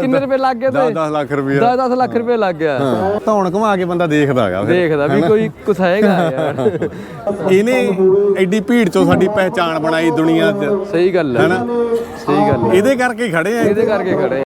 ਕਿੰਨੇ ਰੁਪਏ ਲੱਗ ਗਏ ਤੇ? 10 ਲੱਖ ਰੁਪਏ। 10 10 ਲੱਖ ਰੁਪਏ ਲੱਗ ਗਿਆ। ਧੌਣ ਘੁਮਾ ਕੇ ਬੰਦਾ ਦੇਖਦਾ ਹੈਗਾ ਫਿਰ। ਦੇਖਦਾ ਵੀ ਕੋਈ ਕੁਛ ਹੈਗਾ ਯਾਰ। ਇਹਨੇ ਐਡੀ ਭੀੜ ਚੋਂ ਸਾਡੀ ਪਹਿਚਾਣ ਬਣਾਈ ਦੁਨੀਆ 'ਚ। ਸਹੀ ਗੱਲ ਹੈ। ਹੈਨਾ? ਸਹੀ ਗੱਲ ਹੈ। ਇਹਦੇ ਕਰਕੇ ਖੜੇ ਆ। ਇਹਦੇ ਕਰਕੇ ਖੜੇ।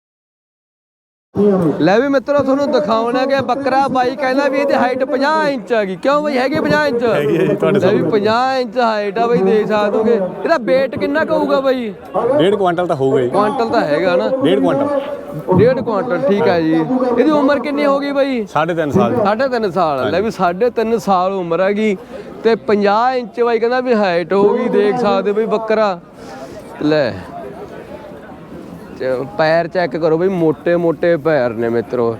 ਲੈ ਵੀ ਮਿੱਤਰੋ ਤੁਹਾਨੂੰ ਦਿਖਾਉਣਾ ਕਿ ਬੱਕਰਾ ਬਾਈ ਕਹਿੰਦਾ ਵੀ ਇਹਦੀ ਹਾਈਟ 50 ਇੰਚ ਆ ਗਈ। ਕਿਉਂ ਬਈ ਹੈਗੀ 50 ਇੰਚ? ਹੈਗੀ ਹੈ ਜੀ, ਤੁਹਾਡੇ ਲੈ ਵੀ 50 ਇੰਚ ਹਾਈਟ ਆ ਬਈ ਦੇਖ ਸਕਦੇ ਹੋਗੇ ਇਹਦਾ weight ਕਿੰਨਾ ਕੁ ਹੋਊਗਾ ਬਈ? ਡੇਢ ਕੁਆਂਟਲ ਤਾਂ ਹੋਊਗਾ ਹੀ ਕੁਆਂਟਲ ਤਾਂ ਹੈਗਾ ਨਾ। ਡੇਢ ਕੁਆਂਟਲ। ਡੇਢ ਕੁਆਂਟਲ ਠੀਕ ਹੈ ਜੀ। ਇਹਦੀ ਉਮਰ ਕਿੰਨੀ ਹੋ ਗਈ ਬਈ? 3.5 ਸਾਲ ਸਾਢੇ ਤਿੰਨ ਸਾਲ। ਲੈ ਵੀ ਸਾਢੇ ਤਿੰਨ ਸਾਲ ਉਮਰ ਹੈਗੀ ਤੇ 50 ਇੰਚ ਬਾਈ ਕਹਿੰਦਾ ਵੀ ਹਾਈਟ ਹੋਊਗੀ ਦੇਖ ਸਕਦੇ ਬਈ ਬੱਕਰਾ। ਲੈ। ਪੈਰ ਚੈੱਕ ਕਰੋ ਬਈ ਮੋਟੇ ਮੋٹے ਪੈਰ ਨੇ ਮਿੱਤਰੋ।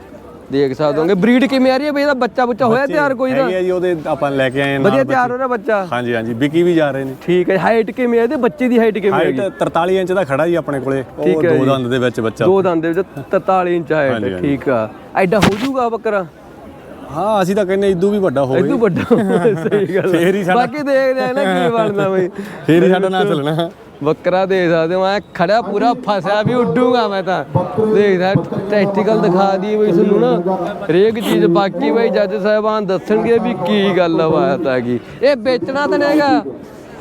ਦੇਖ ਸਕਦੇ ਹੋਗੇ। ਬਰੀਡ ਕਿਵੇਂ ਆ ਰਹੀ ਹੈ ਬਈ? ਇਹਦਾ ਬੱਚਾ ਬੁੱਚਾ ਹੋਇਆ ਤਿਆਰ ਕੋਈ ਦਾ? ਹੈਗੀ ਜੀ ਉਹਦੇ ਆਪਾਂ ਲੈ ਕੇ ਆਏ ਨਾਲ ਵਧੀਆ ਤਿਆਰ ਹੋ ਰਿਹਾ ਬੱਚਾ? ਹਾਂਜੀ ਹਾਂਜੀ। ਵਿਕੀ ਵੀ ਜਾ ਰਹੇ ਨੇ। ਠੀਕ ਹੈ। ਹਾਈਟ ਕਿਵੇਂ ਹੈ ਇਹਦੇ? ਬੱਚੇ ਦੀ ਹਾਈਟ ਕਿਵੇਂ ਹੈਗੀ ਹਾਈਟ 43 ਇੰਚ ਦਾ ਖੜਾ ਜੀ ਆਪਣੇ ਕੋਲੇ। ਉਹ ਦੋ ਦੰਦ ਦੇ ਵਿੱਚ ਬੱਚਾ। ਦੋ ਦੰਦ ਦੇ ਵਿੱਚ 43 ਇੰਚ ਹਾਂਜੀ, ਠੀਕ ਆ। ਐਡਾ ਹੋ ਜਾਊਗਾ ਬੱਕਰਾ? ਹਾਂ ਅਸੀਂ ਤਾਂ ਕਹਿੰਦੇ ਇਦੋਂ ਵੀ ਵੱਡਾ ਹੋਵੇ। ਇਦੋਂ ਵੱਡਾ ਸਹੀ ਗੱਲ ਫੇਰ ਹੀ ਸਾਡਾ- ਬਾਕੀ ਦੇਖਦੇ ਆ ਨਾ ਕੀ ਬਣਦਾ ਬਈ। ਫੇਰ ਹੀ ਸਾਡਾ ਨਾਂ ਚੱਲਣਾ। ਬੱਕਰਾ ਦੇਖ ਸਕਦੇ ਹੋ ਮੈਂ ਖੜਾ ਪੂਰਾ ਫਸਿਆ ਵੀ ਉੱਡੂਗਾ ਮੈਂ ਤਾਂ। ਦੇਖਦਾ ਟੈਸਟੀਕਲ ਦਿਖਾ ਦੀ ਬਈ ਤੁਹਾਨੂੰ ਨਾ। ਹਰੇਕ ਚੀਜ਼ ਬਾਕੀ ਬਈ ਜੱਜ ਸਾਹਿਬਾਨ ਦੱਸਣਗੇ ਵੀ ਕੀ ਗੱਲ ਬਾਤ ਹੈਗੀ ਇਹ ਵੇਚਣਾ ਤਾਂ ਨਹੀਂ ਹੈਗਾ।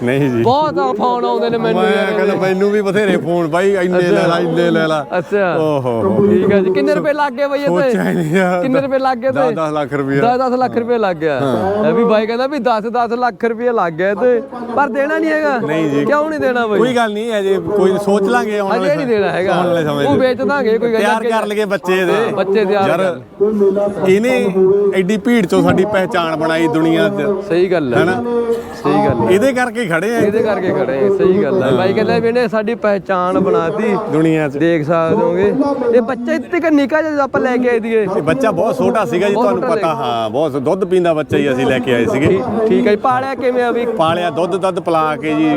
ਨਹੀਂ ਜੀ। ਬਹੁਤ ਆ ਫੋਨ ਆਉਂਦੇ ਨੇ ਮੈਨੂੰ ਮੈਂ ਯਾਰ ਕਹਿੰਦਾ। ਮੈਨੂੰ ਵੀ ਬਥੇਰੇ ਫੋਨ ਬਾਈ ਇੰਨੇ ਲੈ ਲਾ ਇੰਨੇ ਲੈ ਲਾ। ਅੱਛਾ। ਓਹੋ। ਠੀਕ ਹੈ ਜੀ। ਕਿੰਨੇ ਰੁਪਏ ਲੱਗ ਗਏ ਬਈ ਇਹਦੇ ਨਹੀਂ ਯਾਰ। ਕਿੰਨੇ ਰੁਪਏ ਲੱਗ ਗਏ ਤੇ 10 ਲੱਖ ਰੁਪਏ। 10 10 ਲੱਖ ਰੁਪਏ ਲੱਗ ਗਿਆ। ਇਹ ਵੀ ਬਾਈ ਕਹਿੰਦਾ ਵੀ 10 10 ਲੱਖ ਰੁਪਏ ਲੱਗ ਗਏ ਤੇ ਪਰ ਦੇਣਾ ਨਹੀਂ ਹੈਗਾ। ਨਹੀਂ ਜੀ। ਕਿਉਂ ਨਹੀਂ ਦੇਣਾ ਬਈ? ਕੋਈ ਗੱਲ ਨਹੀਂ ਅਜੇ ਕੋਈ ਸੋਚ ਲਾਂਗੇ ਆਉਣ ਵਾਲੇ ਅਜੇ ਨਹੀਂ ਦੇਣਾ ਹੈਗਾ। ਆਉਣ ਵਾਲੇ ਸਮੇਂ ਉਹ। ਵੇਚ ਦਾਂਗੇ ਕੋਈ ਗੱਲ ਤਿਆਰ ਕਰ ਲਈਏ ਬੱਚੇ ਦੇ ਬੱਚੇ ਤਿਆਰ ਯਾਰ ਇਹਨੇ ਐਡੀ ਭੀੜ ਚੋਂ ਸਾਡੀ ਪਹਿਚਾਣ ਬਣਾਈ ਦੁਨੀਆ 'ਚ। ਸਹੀ ਗੱਲ ਹੈ। ਹੈਨਾ? ਸਹੀ ਗੱਲ ਹੈ। ਇਹਦੇ ਕਰਕੇ ਹੀ ਖੜੇ ਆ ਇਹਦੇ ਕਰਕੇ ਖੜੇ ਆ, ਸਹੀ ਗੱਲ ਹੈ ਬਾਈ ਕਹਿੰਦਾ ਵੀ ਇਹਨੇ ਸਾਡੀ ਪਹਿਚਾਣ ਬਣਾਤੀ। ਦੁਨੀਆ 'ਚ। ਦੇਖ ਸਕਦੇ ਹੋਗੇ। ਇਹ ਬੱਚਾ ਇੱਥੇ ਕਿ ਨਿਕਾ ਜਿਹਾ ਆਪਾਂ ਲੈ ਕੇ ਆਏ ਦੀਏ ਇਹ ਬੱਚਾ ਬਹੁਤ ਛੋਟਾ ਸੀਗਾ ਜੀ ਤੁਹਾਨੂੰ ਪਤਾ ਹਾਂ ਬਹੁਤ ਦੁੱਧ ਪੀਂਦਾ ਬੱਚਾ ਹੀ ਅਸੀਂ ਲੈ ਕੇ ਆਏ ਸੀਗੇ। ਠੀਕ- ਹੈ ਜੀ, ਪਾਲਿਆ ਕਿਵੇਂ ਆ ਵੀ? ਪਾਲਿਆ ਦੁੱਧ ਦੁੱਧ ਪਿਲਾ ਕੇ ਜੀ।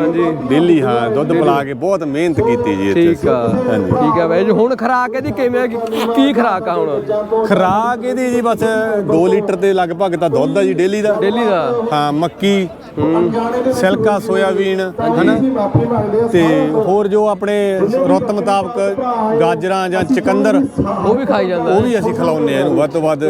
ਡੇਲੀ ਹਾਂ ਦੁੱਧ ਪਿਲਾ ਕੇ ਬਹੁਤ ਮਿਹਨਤ ਕੀਤੀ ਜੀ ਇੱਥੇ। ਠੀਕ ਆ। ਹਾਂਜੀ। ਠੀਕ ਆ ਬਾਈ ਜੀ। ਹੁਣ ਖਰਾਕ ਇਹਦੀ ਕਿਵੇਂ ਕੀ ਖਰਾਕ ਆ ਹੁਣ? ਖਰਾਕ ਇਹਦੀ ਜੀ ਬਸ 2 ਲੀਟਰ ਦੇ ਲਗਭਗ ਤਾਂ ਦੁੱਧ ਆ ਜੀ ਡੇਲੀ ਦਾ। ਡੇਲੀ ਦਾ? ਹਾਂ ਮੱਕੀ ਸਿਲਕਾ ਸੋਇਆਬੀਨ ਹਨਾ? ਤੇ ਹੋਰ ਜੋ ਆਪਣੇ ਰੁੱਤ ਮੁਤਾਬਕ ਗਾਜਰਾਂ ਜਾਂ ਚਕੰਦਰ ਉਹ ਵੀ ਖਾਈ ਜਾਂਦਾ। ਉਹ ਵੀ ਅਸੀਂ ਖਿਲਾਉਂਦੇ ਆ ਇਹਨੂੰ ਵੱਧ ਤੋਂ ਵੱਧ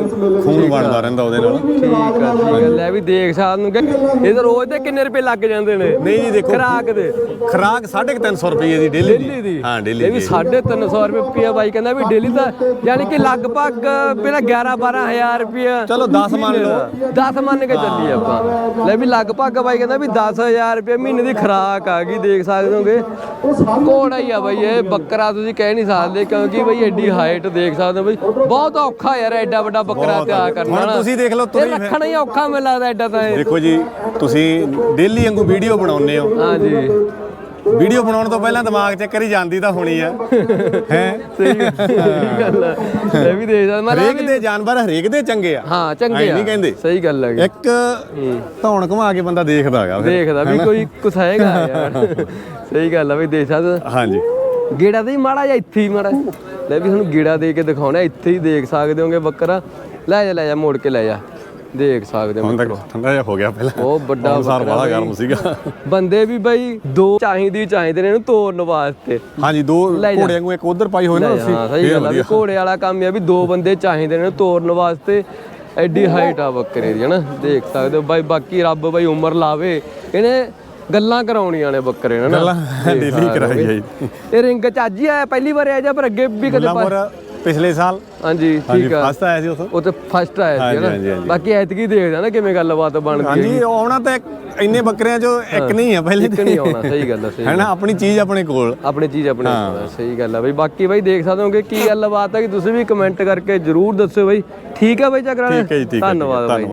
ਖੂਨ ਬਣਦਾ ਰਹਿੰਦਾ ਉਹਦੇ ਨਾਲ। ਠੀਕ ਆ ਠੀਕ ਆ। ਲੈ ਵੀ ਦੇਖ ਸਕਦੇ ਨੂੰ ਕਿ ਇਹਦੇ ਰੋਜ਼ ਦੇ ਕਿੰਨੇ ਰੁਪਏ ਲੱਗ ਜਾਂਦੇ ਨੇ? ਨਹੀਂ ਜੀ ਦੇਖੋ ਖਰਾਕ ਦੇ। ਖਰਾਕ 350 ਰੁਪਏ ਦੀ ਡੇਲੀ ਦੀ। ਹਾਂ ਡੇਲੀ ਇਹ ਵੀ ਦੀ। 350 ਰੁਪਏ ਬਾਈ ਕਹਿੰਦਾ ਵੀ ਡੇਲੀ ਦਾ ਯਾਨੀ ਕਿ ਲਗਭਗ ਪਹਿਲਾਂ 11 12000 ਰੁਪਏ ਚਲੋ 10 ਮੰਨ ਲਓ। 10 ਮੰਨ ਕੇ ਚੱਲੀ ਆਪਾਂ। ਲੈ ਵੀ ਲਗਭਗ ਬਾਈ ਕਹਿੰਦਾ ਵੀ 10000 ਰੁਪਏ ਮਹੀਨੇ ਦੀ ਖਰਾਕ ਆ ਗਈ ਦੇਖ ਸਕਦੇ ਹੋਗੇ। ਕੋੜਾ ਹੀ ਆ ਬਾਈ ਇਹ ਬੱਕਰਾ ਤੁਸੀਂ ਕਹਿ ਨਹੀਂ ਸਕਦੇ ਕਿਉਂਕਿ ਬਈ ਐਡੀ ਹਾਈਟ ਦੇਖ ਸਕਦੇ ਹੋ ਬਈ। ਬਹੁਤ ਔਖਾ ਯਾਰ ਐਡਾ ਵੱਡਾ ਬੱਕਰਾ। ਤਿਆਰ ਕਰਨਾ ਹੁਣ। ਤੁਸੀਂ ਦੇਖ ਲਓ ਫਿਰ- ਰੱਖਣਾ ਹੀ ਔਖਾ ਮੈਨੂੰ ਲੱਗਦਾ ਐਡਾ ਤਾਂ ਇਹ। ਦੇਖੋ ਜੀ ਤੁਸੀਂ ਡੇਲੀ ਵਾਂਗੂ ਵੀਡੀਓ ਬਣਾਉਂਦੇ ਹੋ। ਹਾਂਜੀ। ਵੀਡੀਓ ਬਣਾਉਣ ਤੋਂ ਪਹਿਲਾਂ ਦਿਮਾਗ 'ਚ ਕਰੀ ਜਾਂਦੀ ਤਾਂ ਹੋਣੀ ਆ। ਹੈ? ਸਹੀ ਗੱਲ ਹੈ ਵੀ ਮੈਂ ਹਰੇਕ ਦੇ ਜਾਨਵਰ ਹਰੇਕ ਦੇ ਚੰਗੇ ਆ। ਹਾਂ ਚੰਗੇ ਆ ਨਹੀਂ ਕਹਿੰਦੇ। ਸਹੀ ਗੱਲ ਹੈ ਇੱਕ ਧੌਣ ਘੁਮਾ ਕੇ ਬੰਦਾ ਦੇਖਦਾ ਹੈਗਾ ਫਿਰ। ਦੇਖਦਾ ਵੀ ਕੋਈ ਕੁਛ ਹੈਗਾ ਯਾਰ। ਸਹੀ ਗੱਲ ਆ ਵੀ ਦੇਖ ਸਕਦਾ। ਹਾਂਜੀ। ਗੇੜਾ ਦੇ ਮਾੜਾ ਜਾਂ ਇੱਥੇ ਹੀ ਮਾੜਾ। ਲੈ ਵੀ ਤੁਹਾਨੂੰ ਗੇੜਾ ਦੇ ਕੇ ਦਿਖਾਉਣਾ ਇੱਥੇ ਹੀ ਦੇਖ ਸਕਦੇ ਹੋਗੇ ਬੱਕਰਾ। ਲੈ ਜਾ ਲੈ ਜਾ ਮੋੜ ਕੇ ਲੈ ਜਾ। ਦੇਖ ਸਕਦੇ ਹੋ ਹੁਣ ਤੱਕ ਠੰਡਾ ਜਿਹਾ ਹੋ ਗਿਆ ਪਹਿਲਾਂ ਉਹ ਵੱਡਾ ਅਨੁਸਾਰ ਬੱਕਰਾ ਬੜਾ। ਗਰਮ ਸੀਗਾ ਬੰਦੇ ਵੀ ਬਈ ਦੋ ਚਾਹੀਦੀ ਚਾਹੀਦੇ ਨੇ ਇਹਨੂੰ ਤੋੜਨ ਵਾਸਤੇ ਹਾਂਜੀ ਦੋ। ਘੋੜਿਆਂ ਨੂੰ ਇੱਕ ਉਧਰ ਪਾਈ ਹੋਈ ਨਾ ਰੱਸੀ ਹਾਂ ਸਹੀ ਗੱਲ ਆ। ਘੋੜੇ ਵਾਲਾ ਕੰਮ ਆ ਵੀ ਦੋ ਬੰਦੇ ਚਾਹੀਦੇ ਨੇ ਤੋੜਨ ਵਾਸਤੇ ਐਡੀ ਹਾਈਟ ਆ ਬੱਕਰੇ ਦੀ ਹਨਾ ਦੇਖ ਸਕਦੇ ਹੋ ਬਾਈ ਬਾਕੀ ਰੱਬ ਬਾਈ ਉਮਰ ਲਾਵੇ ਇਹਨੇ ਗੱਲਾਂ ਕਰਾਉਣੀਆਂ ਨੇ ਬੱਕਰੇ ਨੇ ਨਾ ਗੱਲਾਂ ਸਕਦੇ ਕਰਾਈ। ਜਾਈ। ਇਹ ਰਿੰਗ ਚ ਅੱਜ ਹੀ ਆਇਆ ਪਹਿਲੀ ਵਾਰ ਆਇਆ ਜਾਂ ਪਰ ਅੱਗੇ ਵੀ ਕਦੇ ਪਾ- ਗੁਲਾਮਪੁਰ ਪਿਛਲੇ ਸਾਲ। ਹਾਂਜੀ ਠੀਕ ਆ। ਫਸਟ ਆਇਆ ਸੀ ਉਥੋਂ। ਉਹ ਤੇ ਫਸਟ ਆਇਆ ਸੀ ਹਾਂਜੀ। ਬਾਕੀ ਐਤਕੀ ਦੇਖਦੇ ਆ ਨਾ ਕਿਵੇਂ ਗੱਲਬਾਤ ਬਣਦੀ ਹੈ ਹਾਂਜੀ ਆਉਣਾ ਤਾਂ ਇੰਨੇ ਬੱਕਰਿਆਂ ਚੋਂ ਇੱਕ ਨਹੀਂ ਆ ਪਹਿਲੇ ਇੱਕ ਨਹੀਂ ਆਉਣਾ ਸਹੀ ਗੱਲ ਆ ਸਹੀ ਹੈ ਨਾ? ਆਪਣੀ ਚੀਜ਼ ਆਪਣੇ ਕੋਲ। ਆਪਣੀ ਚੀਜ਼ ਆਪਣੇ ਕੋਲ ਆ, ਸਹੀ ਗੱਲ ਆ ਬਈ। ਬਾਕੀ ਬਈ ਦੇਖ ਸਕਦੇ ਹੋਗੇ ਕੀ ਗੱਲਬਾਤ ਹੈ ਕਿ ਤੁਸੀਂ ਵੀ ਕਮੈਂਟ ਕਰਕੇ ਜਰੂਰ ਦੱਸਿਓ ਬਈ। ਠੀਕ ਆ ਬਈ ਹੈ, ਧੰਨਵਾਦ ਬਾਈ।